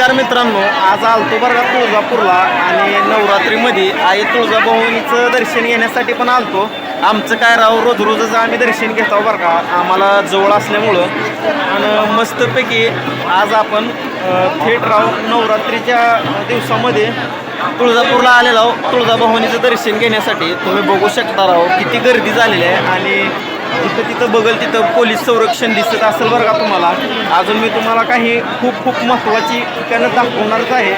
नमस्कार मित्रांनो आज आलतो बरं तुळजापूरला आणि नवरात्रीमध्ये आई तुळजाभवानीचं दर्शन घेण्यासाठी पण आलतो. आमचं काय राव रोज रोजच आम्ही दर्शन घेतो बरं का. आम्हाला जवळ असल्यामुळं. आणि मस्तपैकी आज आपण थेट राव नवरात्रीच्या दिवसामध्ये तुळजापूरला आलेलो तुळजाभवानीचं दर्शन घेण्यासाठी. तुम्ही बघू शकता राव किती गर्दी झालेली आहे आणि जिथं तिथं बघल तिथं पोलीस संरक्षण दिसत असेल बरं का तुम्हाला. अजून मी तुम्हाला काही खूप खूप महत्त्वाची ठिकाणं दाखवणारच आहे.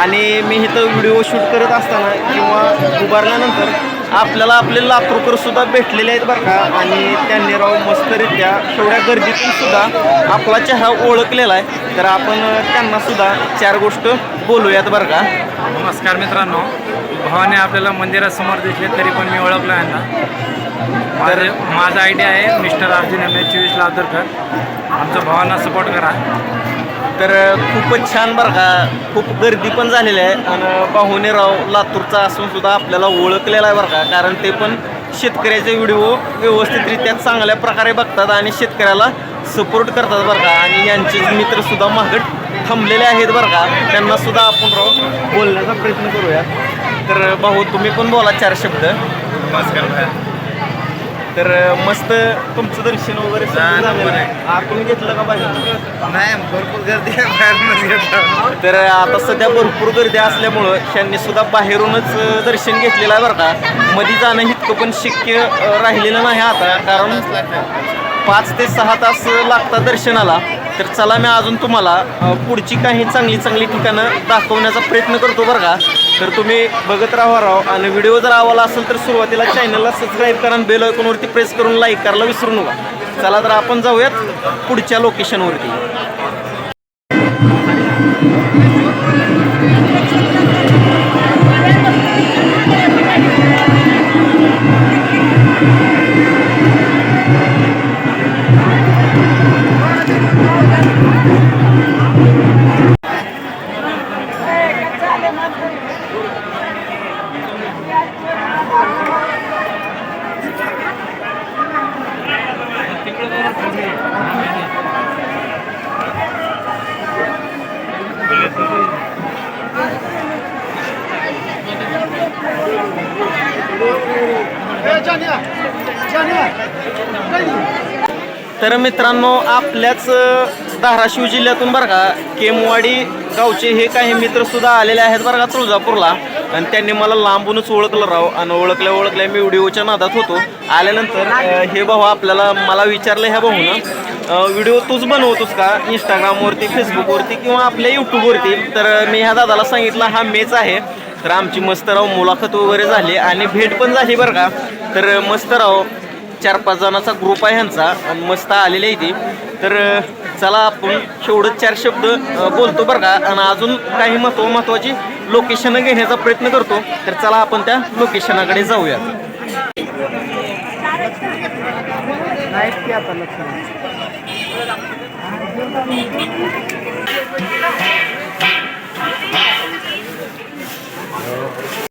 आणि मी इथं व्हिडिओ शूट करत असताना किंवा उभारल्यानंतर आपल्याला आपले लातूरकरसुद्धा भेटलेले आहेत बरं का. आणि त्यांनी राव मस्तरित्या तेवढ्या गर्दीतूनसुद्धा आपला चहा ओळखलेला आहे. तर आपण त्यांनासुद्धा चार गोष्ट बोलूयात बरं का. नमस्कार मित्रांनो. भावाने आपल्याला मंदिरासमोर दिसले तरी पण मी ओळखलो यांना. तर माझा आयडिया आहे मिस्टर अर्जुन एम एच चोवीस लातूरकर आमच्या भावांना सपोर्ट करा. तर खूपच छान बरं का. खूप गर्दी पण झालेली आहे. आणि पाहुणेराव लातूरचा असून सुद्धा आपल्याला ओळखलेला आहे बरं का. कारण ते पण शेतकऱ्याचे व्हिडिओ व्यवस्थितरित्या चांगल्या प्रकारे बघतात आणि शेतकऱ्याला सपोर्ट करतात बरं का. आणि यांचे मित्रसुद्धा मागट थांबलेले आहेत बरं का. त्यांनासुद्धा आपण राव बोलण्याचा प्रयत्न करूया. तर भाऊ तुम्ही पण बोला चार शब्द. नमस्कार तर मस्त तुमचं दर्शन वगैरे सगळं झालं झालेलं बरं. आहे. आहे. आतून घेतलं का बाहेर? नाही भरपूर गर्दी आहे बाहेरूनच घेतलं तर आता सध्या भरपूर गर्दी असल्यामुळं त्यांनी सुद्धा बाहेरूनच अ, दर्शन घेतलेलं आहे बरं का. मध्ये जाणं इतकं पण शक्य अ, राहिलेलं नाही आता. कारण पाच ते सहा तास लागतात दर्शनाला. तर चला मी अजून तुम्हाला अ, पुढची काही चांगली चांगली ठिकाणं दाखवण्याचा प्रयत्न करतो बरं का. तर तुम्ही बघत राहा राव. आणि व्हिडिओ जर आवडला असेल तर सुरुवातीला चॅनलला सबस्क्राईब करा आणि बेल आयकॉनवरती प्रेस करून लाईक करायला विसरू नका. चला तर आपण जाऊयात पुढच्या लोकेशनवरती तर मित्रांनो आपल्याच अ, धाराशिव जिल्ह्यातून बरं का केमवाडी गावचे हे काही मित्रसुद्धा आलेले आहेत बरं का तुळजापूरला. आणि त्यांनी मला लांबूनच ओळखलं राव. आणि ओळखल्या ओळखल्या मी व्हिडिओच्या नादात होतो. आल्यानंतर हे भाऊ आपल्याला मला विचारलं ह्या भाऊनं व्हिडिओ तूच बनवतोस का? इंस्टाग्रामवरती फेसबुकवरती किंवा आपल्या यूट्यूबवरती तर मी ह्या दादाला सांगितलं हा मेच आहे. तर आमची मस्त राव मुलाखत वगैरे झाली आणि भेट पण झाली बरं का. तर मस्तराव मस्त राव चार पाच जणांचा ग्रुप आहे ह्यांचा. आणि मस्त आलेले आहे ती. तर चला आपण शेवढं चार शब्द बोलतो बरं का. आणि अजून काही महत्त्व महत्त्वाची लोकेशन घेण्याचा प्रयत्न करतो. तर चला आपण त्या लोकेशनाकडे जाऊया.